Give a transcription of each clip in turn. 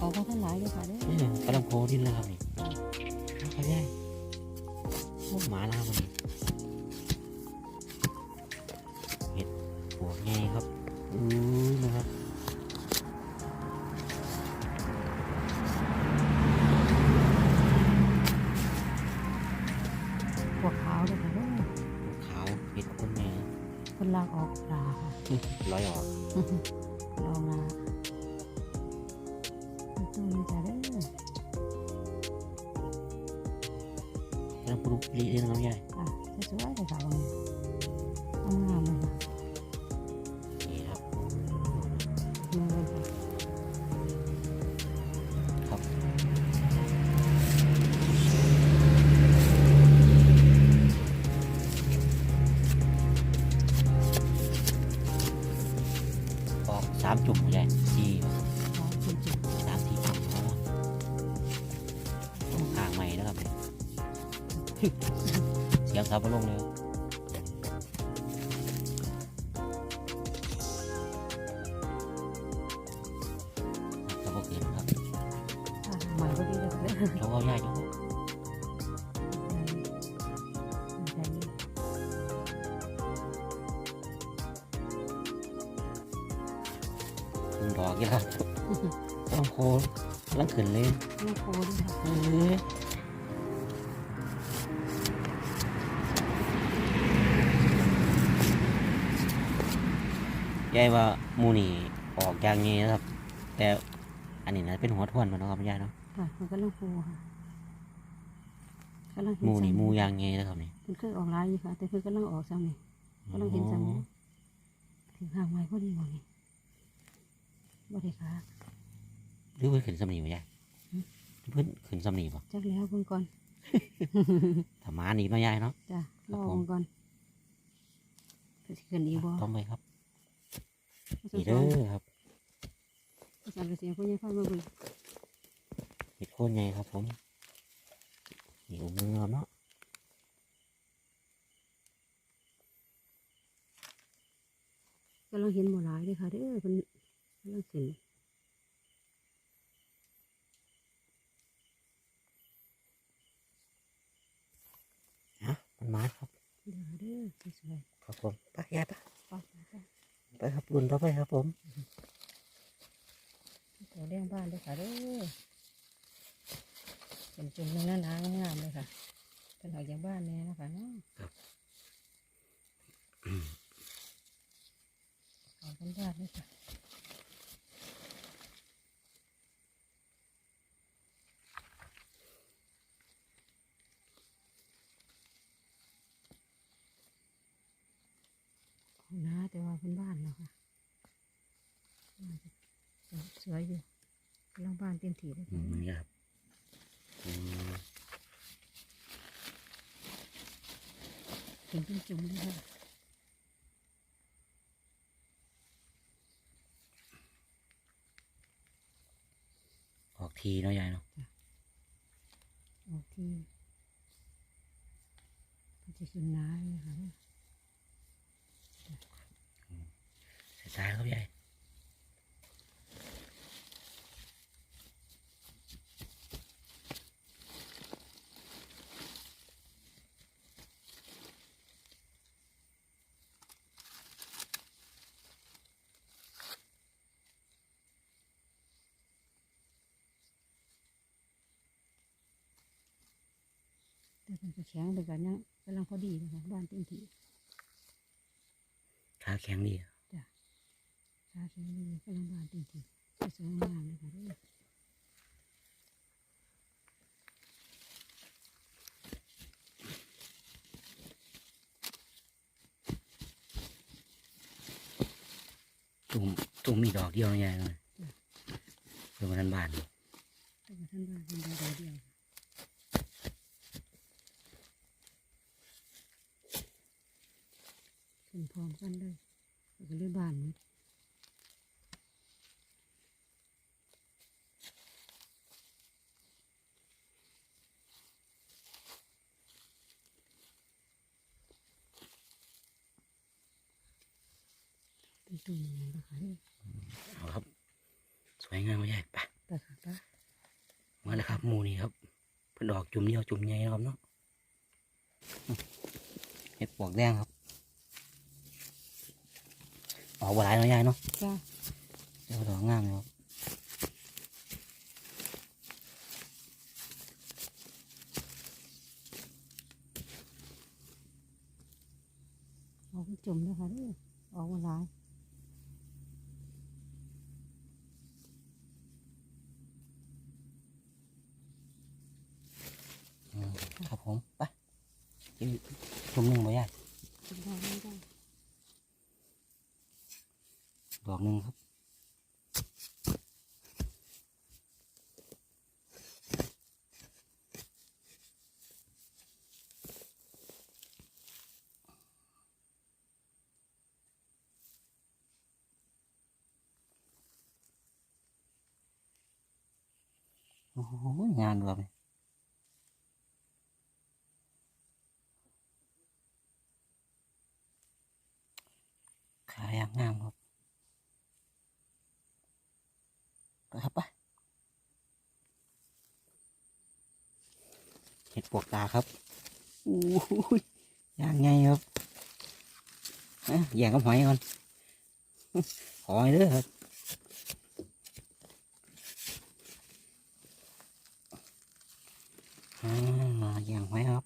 เขาก็ท่านหลายเลยค่ะเด้อนี่กำลังโคดินแล้วครับนี่นะครับใหญ่โอ้มาแล้วครับวันนี้เห็ดปวกใหญ่ครับอู้นะครับพวกขาวเลยค่ะเด้อขาวเห็ดคนใหญ่คนลากออกปลาค่ะร้อยออกำลังปลูกลีเอง เสียง ยายว่าหมูนี่ออกอย่างนี้นะครับ แต่อันนี้นะเป็นหัวทวนมันเนาะครับยายเนาะค่ะมันก็ลูกโคค่ะกำลังหมูนี่หมูอย่างงี้นะครับนี่มันเคยออกหลายอยู่ค่ะ แต่เพิ่นกำลังออกซ้ำนี่กำลังเห็นซ้ำนี่ถึงห่างไม้พอดีหมดนี่บ่ได้ค่ะหรือเพิ่นขึ้นสำนีบ่ยายหืมเพิ่นขึ้นสำนีบ่จักแล้วเพิ่นก่อนถ้ามานี่เนาะยายเนาะจ้ะครัรบอผมเพิ่นก่อนเพิ่นสิขึ้นอีกบ่ต้องไปครับส นี่งเด้อครับสารเสียงผู้ใหญ่ฟังมาเบิ่งเห็ดโคนใหญ่ครับผมนี่อุ้มมือเนาะกำลังเห็นบ่หลายเลยค่ะเด้อเพิ่นกำลังขึ้นฮะมันมาครับเด้อเด้อสวยครับผมไปยายไปๆป๊อปจ้ะ ไปครับรุ่นต่อไปครับผมแถวเลี้ยงบ้านเลยค่ะเด้อเป็นจุ่มหนึงหนาๆงามๆเลยค่ะเป็นออกจากบ้านแน่นะคะเนาะออกจากบ้านเลยค่ะ นะแต่ว่าเป็นบ้านเนาะค่ะบ้านจะสวยอยู่กำลังบ้านเต็มที่เลยอืมนี่ครับอืมเห็นเป็นจุ่มเลยค่ะออกทีเนาะยายเนาะออกที่มันจะขึ้นน้าเลยค่ะ ช้าครับยายแต่เป็นแข็งเป็นกันยังกำลังพอดีนะคะบ้านเต็มที่ขาแข็งดีอะ ชาแข็งดีกำลังบ้านเต็มที่สวยงามเลยค่ะเด้อตุ่มตุ่มมีดอกเดียวใหญ่เลยเพื่อมาทันบานแต่ว่าท่านบ้านเป็นดอกเดียวขึ้นพร้อมกันเลยแล้วก็เลยบ้านหมด ตุ่มอย่างนี้นะคะเด้อเอาครับ สวยงามไม่ใหญ่ปะไปค่ะไปมาแล้วครับหมูนี่ครับเพิ่นดอกจุ่มเดียวจุ่มใหญ่นะครับเนาะเห็ดปวกแดงครับออกบหลายเนาะยายเนาะจ้าเจ้าดอกงามเลยครับ ออกจุ่มเลยค่ะเด้อออกมาหลาย อืมครับผมไป กินจุ่มหนึ่งบ่ยายจุ่มได้ไม่ได้ดอกหนึ่งครับโอ้โหงานแบบนี้ขายอย่างงามครับ ไปครับไป เห็ดปวกตาครับอู้หูยย่างไงครับอยแย่งกับหอยก่อนหอยเด้อครับอ่ามาแย่งหอยครับ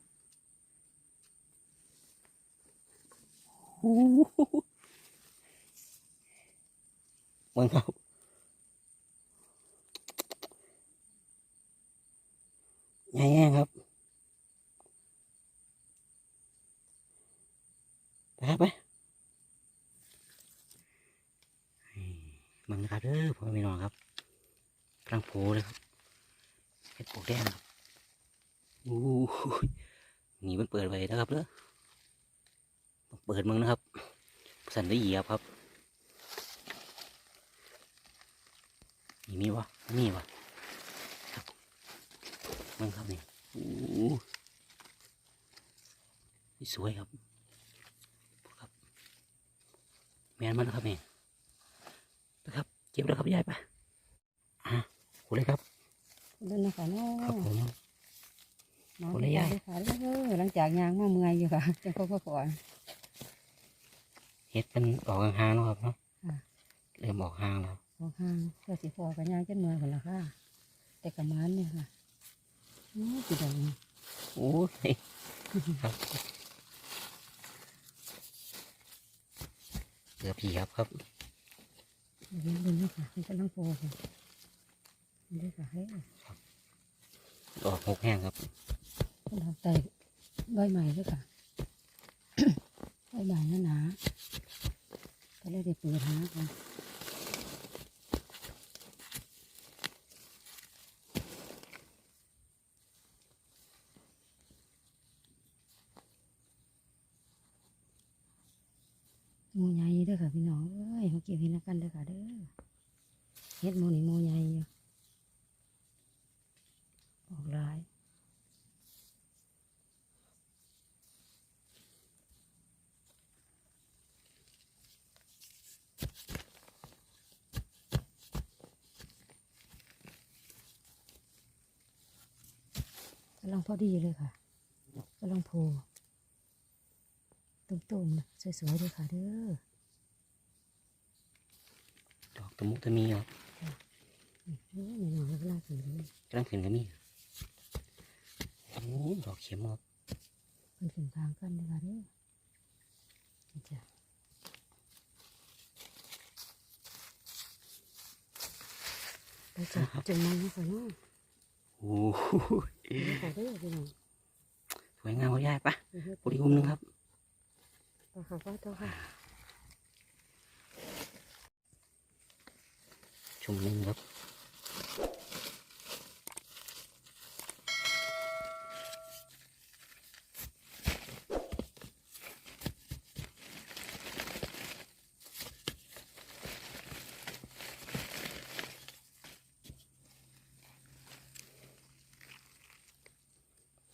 อู้หูเบิ่งครับ ใหญ่แห้งครับ ไปครับไปมันนะครับเด้อพ่อแม่น้องครับกำลังโผล่เลยครับเห็ดปวกแดงครับอู้ยนี่มันเปิดไว้นะครับเด้อต้องเปิดมึงนะครับสันได้เหยียบครับ นี่มีวะมีวะมันครับนี่โอ้โหนี่สวยครับครับ แมนมันนะครับนี่นะครับเก็บแล้วครับยายไปอะขูเลยครับเล่นนะคะเนาะครับผมมาคนละอย่างเลยค่ะเด้อหลังจากยางมาเมื่อยอยู่ค่ะจังเขาก็ก่อนเห็ดเป็นออกห่างๆแล้วครับเนาะค่ะเริ่มออกห่างแล้ว ออกห่างเพื่อสิพอกันยางจังเมื่อยคนละค่ะ แต่กระมันเนี่ยค่ะโอ้ยสิดอกนี่โอ้ยครับเกือบผีครับครับเดี๋ยวเบิ่งเบิ่งเนาะค่ะมันกำลังโผล่ค่ะนี่เด้อค่ะเฮ้ยออกหกแห้งครับคนทำใจใบใหม่ด้วยค่ะใบใหม่หนาๆก็เลยได้เปิดหาค่ะหมูใหญ่เด้อค่ะพี่น้องเอ้ ยมาเห็นำกันเด้อค่ะเด้อเห็ดหมูนี่หมูใหญ่อยู่ออกลายกำลังพอดีเลยค่ะกำลังโผล่ตุ่มๆนะสวยๆเลยค่ะเด้อ ดอกตะมุตะมีครับนี่นี่หน่อยกำลังถึงเลยกำลังขึ้นก็มีโอ้ดอกเข็มครับขึ้นขึ้นทางกันเลยค่ะเด้อนี่จ้ะไปจ้ะจุ่มมันนะคะเนาะโอ้โหนี่ค่ะเด้อพี่น้องสวยงามคุณยายปะไปเฮ็ดปุริอุ้มหนึงครับต่อค่ะก็ต่อค่ะ ชุมหนึงครับ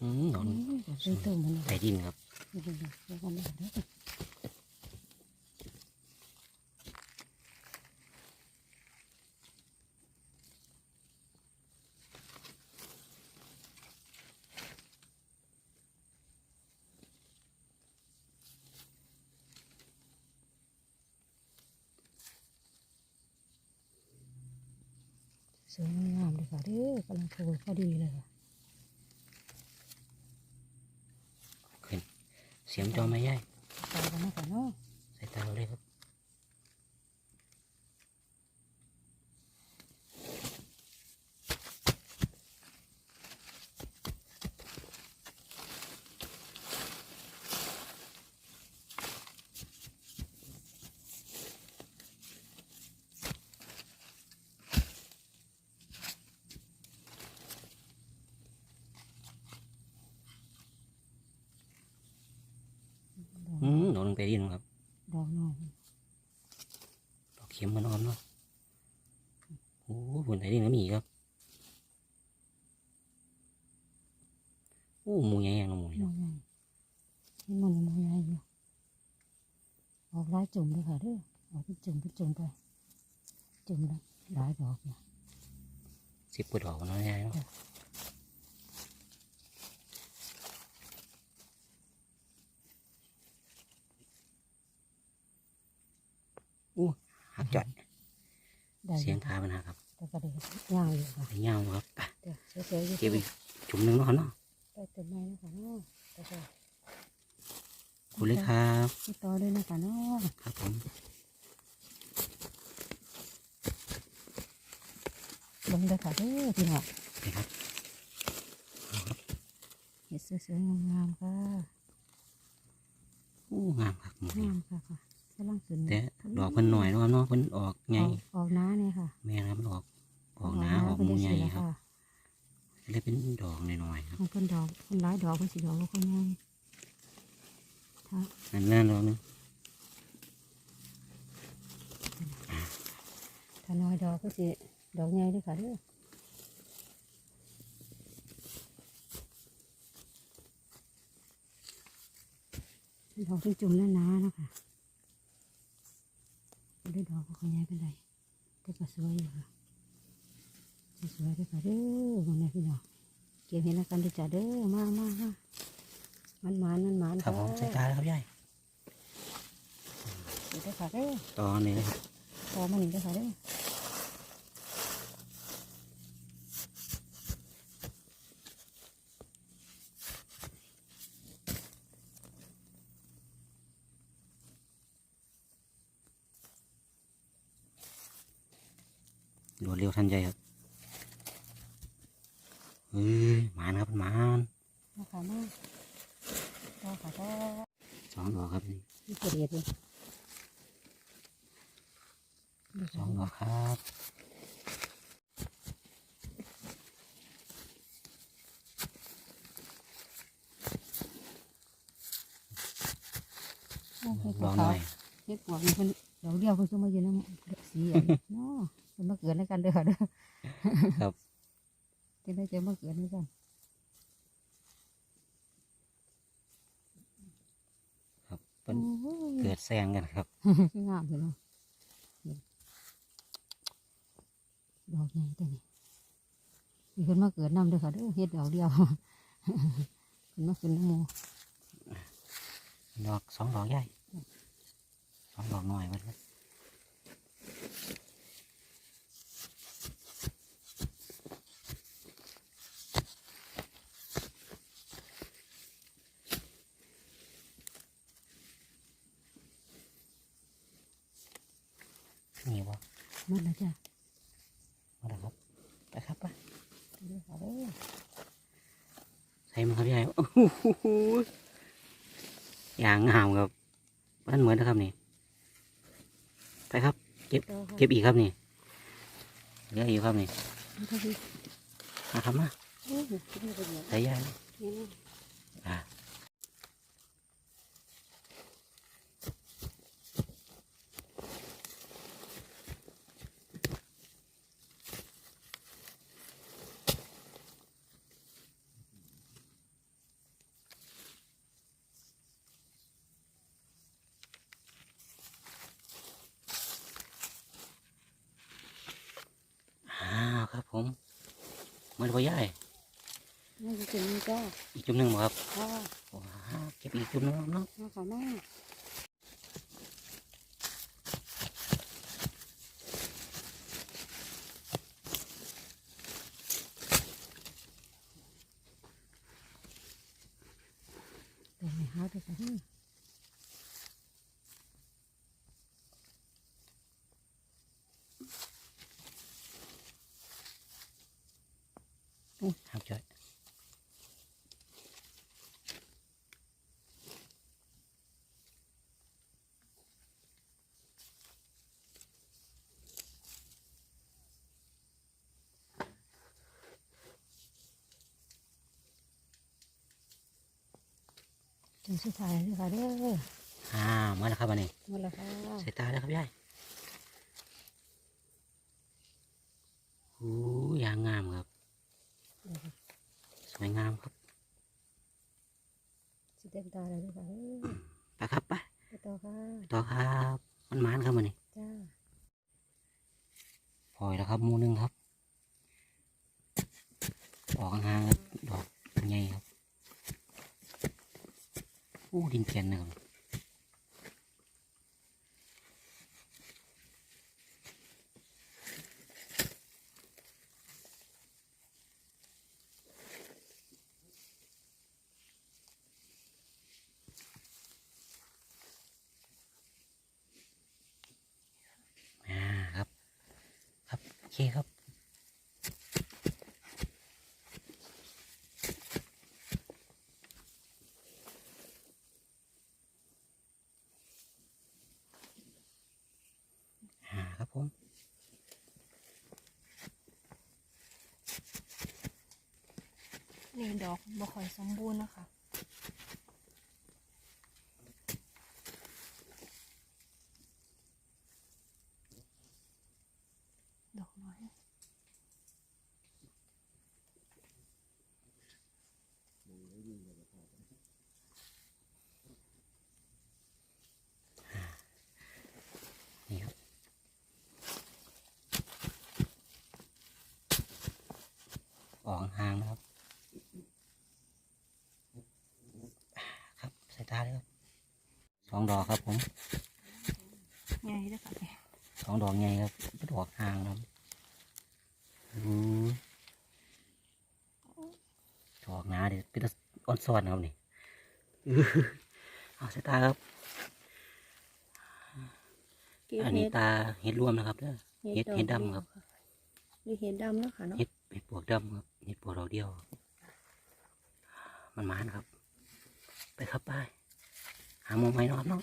อืมหนอนอืมเดี๋ยวไปต้มมันเลยใส่ดินครับ เดี๋ยวเดี๋ยวเดี๋ยวกันนะเด้อ สวยงามเลยค่ะเด้อกำลังโผล่พอดีเลยค่ะ ขึ้น เสียมจอไม้ย่าย ใส่กันนะคะเนาะ ใส่ตาเราเลยครับ อื มหนอนลงไปดินครับดอกน้อยดอกเข็มมันอ่อนเนาะโอ้โหหุ่นไหนดินก็มีครับโอ้หมูใหญ่ยังเนาะหมูนี่น้อเนาะยนี่มันมันใหญ่อยู่ออกหลายจุ่มเลยค่ะเด้อออกเป็นจุ่มเป็นจุ่มไปจุ่มละหลายดอกเนี่ยสิบกว่าดอกเนาะยายเนาะ อู้หักจ่อยได้เสียงขามันหักครับแต่ก็ได้ย่างอยู่ค่ะไปเงาครับอะเดี๋ยวเฉยๆอยู่เก็บอีกจุ่มหนึ่งเนาะครับเนาะไปเต็มไม้นะคะเนาะไปจ้ะขอบคุณเลยครับติดต่อด้วยนะคะเนาะครับผมลงเลยค่ะเด้อพี่น้องไปครับเห็ดสวยๆงามๆค่ะ อู้งามครับหมูนี่งามค่ะค่ะ กำลังขึ้นแต่ดอกเพิ่นหน่อยเนาะครับเนาะเพิ่นออกไงออกออกน้าเนี่ยค่ะ แม่นครับมันออกออกหนาออกหมูใหญ่ครับเลยเป็นดอกหน่อยๆครับมันเป็นดอกมันหลายดอกมันสีดอกแล้วก็ง่ายถ้านั่นนั่นดอกหนึงถ้าน้อยดอกก็สิดอกใหญ่เลยค่ะเด้อดอกที่จุ่มหนาๆนะคะ ด้วยดอกก็ใหญ่เป็นไรแต่ก็สวยอยู่ค่ะสวยๆเลยค่ะเด้อวันนี้พี่น้องเก็บเห็นแล้วกันด้วยจ้ะเด้อมากมากค่ะมันหมานมันหมานครับผมใส่ตาแล้วครับยายเดี๋ยวค่ะเด้อตอนี่นะครับพอมาหนึ่งเด้อค่ะเด้อ รวดเร็วทันใจครับเฮ้ยหมานครับหมานมาค่ะมาต่อค่ะต่อสองดอกครับนี่นี่เกลียดเลย สองดอกครับ โอ้ย ดอกหน่อย เฮ็ดปวกนี่เพิ่นดอกเดียวเพิ่นก็มาอยู่น้ำสีอันนี้เนาะเพิ่นมาเกิดในกันเด้อค่ะเด้อ ครับ จะได้เจอมาเกิดในกัน ครับเป็นโอ้ยเกิดแซงกันครับงามเลยเนาะนี่ดอกใหญ่ตัวนี้มีคนมาเกิดน้ำเด้อค่ะเด้อเฮ็ดดอกเดียวเพิ่นมาขึ้นน้ำหมูดอกสองดอกใหญ่สองดอกหน่อยมันครับนี่วะ หมันแล้วจ้ะมาแล้วครับไปครับไปเดี๋ยวเอาเด้อใส่มันครับยายโอ้โหอย่างงามครับมันเหมือนนะครับนี่ไปครับต่อค่ะเก็บอีกครับนี่เหลืออีกครับนี่นี่ก็คือมาครับมาโอ้โหคิดไม่เป็นไรใส่ยายนี่นะ อ่าอ้าวครับผม มันบ่ยายนี่จะเป็นจ้าอีกจุ่มหนึ่งบ่ครับค่ะว้าวเก็บอีกจุ่มหนึ่งครับเนาะมาค่ะมาแต่ไม่หาไปค่ะนี่ ครับช่วย จนสุดท้ายเลยค่ะเด้ออ่ามาแล้วครับอันนี้หมดแล้วค่ะใส่ตาแล้วครับยายโอ้ยยางงามครับ สวยงามครับสิเต็มตาเลยค่ะเด้อไปครับไปไปต่อค่ะต่อครับมันมานครับมันนี่จ้าปล่อยแล้วครับหมูหนึงครับ ออกห่างๆครับดอกใหญ่ครับ โอ้ดินเพียนนึงอ่าครับครับ โอเคครับ อ่าครับผม นี่ดอกบ่ค่อยสมบูรณ์นะคะ ดอกน้อย นี่ครับ ออกห่างๆนะครับ ครับ ใส่ตาเลยครับ สองดอกครับผมใหญ่ด้วยค่ะเนี่ยสองดอกใหญ่ครับดอกห่างครับอือดอกหนาเดี๋ยวเป็นตาอ่อนซ้อนครับนี่อื้อเอาใส่ตาครับอันนี้ตาเห็ดรวมนะครับเด้อเห็ดเห็ดดำครับนี่เห็ดดำเนาะค่ะเนาะเห็ดเห็ดปวกดำครับเห็ดปวกดอกเดียว มันมานครับ ไปครับไป หามองไม้นอนเนาะ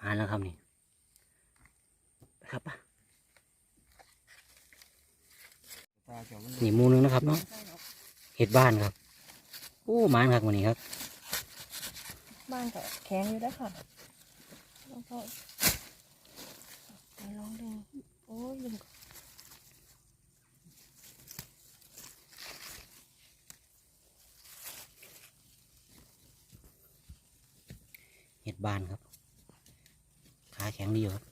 มาแล้วครับนี่ไปครับไปนี่มูนึงนะครับเนาะเห็ดบ้านครับโอ้มานครับวันนี้ครับ บ้านก็แข็งอยู่ด้วค่ะแล้วก็ปลองดึงโอ้ยดึง เห็ด บ้านครับ ขาแข็งดีอยู่ครับ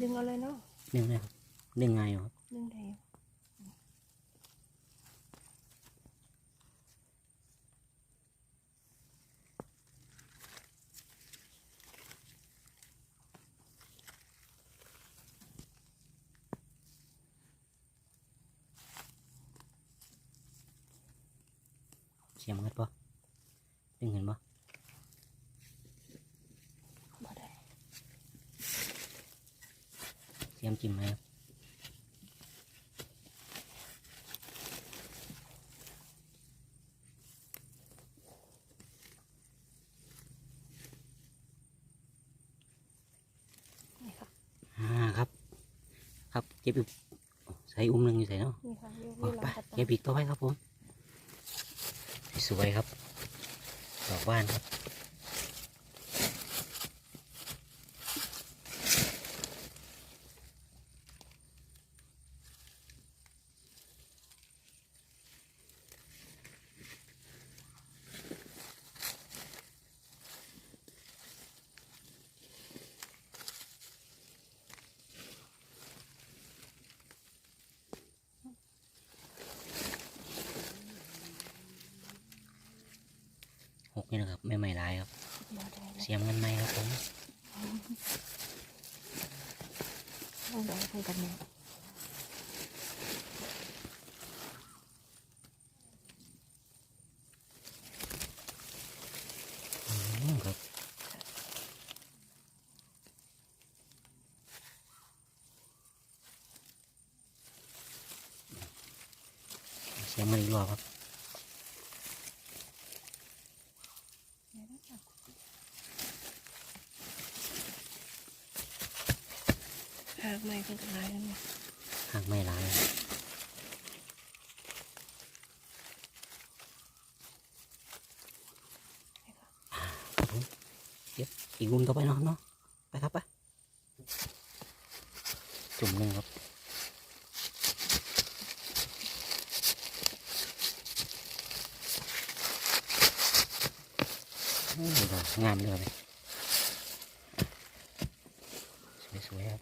ดึงเอาเลยเนาะเรื่องนะครับเรื่องง่ายอยู่ครับดึงได้อยู่ สียมงัดปะ ดึงเห็นปะบ่ได้เสียมจิ้มไหมครับนี่ค่ะอ่าครับ ครับเก็บอีกใส่อุ้มหนึ่งอยู่ใส่เนาะนี่ค่ะอยู่โอ้นี่ไปลำกระตาเก็บอีกต่อไปครับผม สวยครับ ดอกบ้านครับ นี่นะครับไม่ไม่ลายครับบ่ได้เลยเสียมกันไหมครับผมต้องได้เพิ่นกันเนี่ย อืมครับเสียมมันอีกรอบครับ หากไม่เพิ่นกันหลายแล้วเนี่ยหากไม่ลายอีกมุมต่อไปเนาะเนาะไปครับไปจุ่มหนึ่งครับโอ้ยดอกงามเลยสวยๆครับ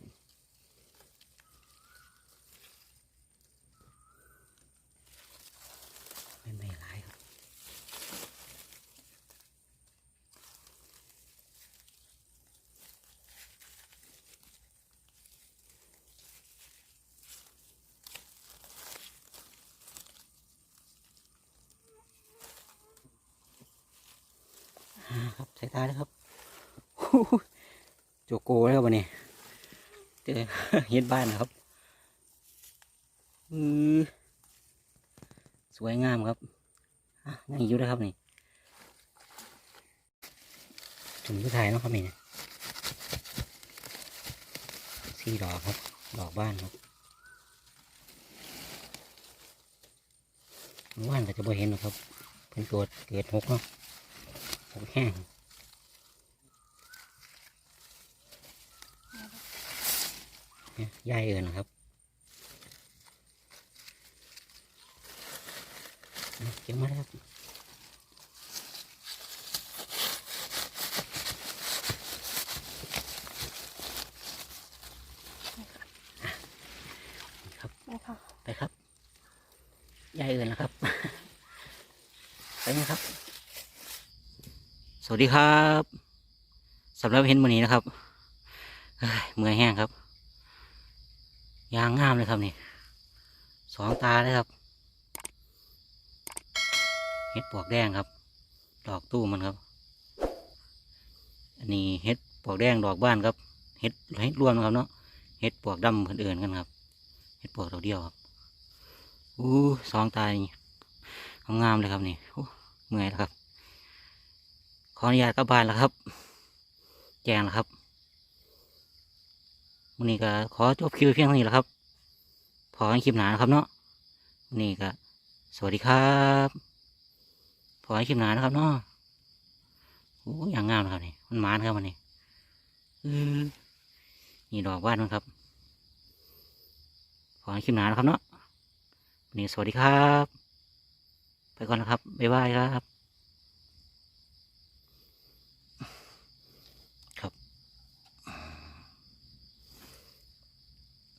ไม่ไม่ร้ายครับ อ่า ครับใส่ตาเลยครับโจโก้แล้วครับวันนี้เจอเฮ็ดบ้านนะครับอือสวยงามครับอะยังอยู่นะครับนี่ถุงที่ถ่ายเนาะครับนี่สี่ดอกครับ ดอกบ้านครับว่านก็จะบ่เห็นหรอกครับเพิ่นเกิดเกิดหกเนาะ แห้งเนี่ยย่ายเอินนะครับเอาเก็บมาเลยครับอะนี่ครับนี่ค่ะไปครับย่ายเอินนะครับ ไปนะครับส วัสดีครับสำหรับเห็นวันนี้นะครับเมื่อยแห้งครับ ยางงามเลยครับนี่สองตาเลยครับเห็ดปวกแดงครับ ดอกตู้มันครับ อันนี้เห็ดปวกแดงดอกบ้านครับเห็ดเห็ดรวมนครับเนาะเห็ดปวกดำคนอื่นกันครับเห็ดปวกดอกเดียวครับอู้สองตานี่งามเลยครับนี่เมื่อยแล้วครับ ออนุญาตกลับบ้านแล้วครับ แจ้งแล้วครับวันนี้ก็ขอจบคลิปไว้เพียงเท่านี้แหละครับ พอกันคลิปหนานะครับเนาะวันนี้ก็สวัสดีครับพอกันคลิปหนานะครับเนาะโอ้ยอย่างงามนะครับนี่มันมานครับวันนี้อือนี่ดอกว่านมันครับพอกันคลิปหนานะครับเนาะวันนี้สวัสดีครับ ไปก่อนนะครับ บ๊ายบายครับ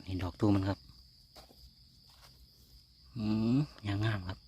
นี่ดอกตูมันครับ อืมย่างงามครับ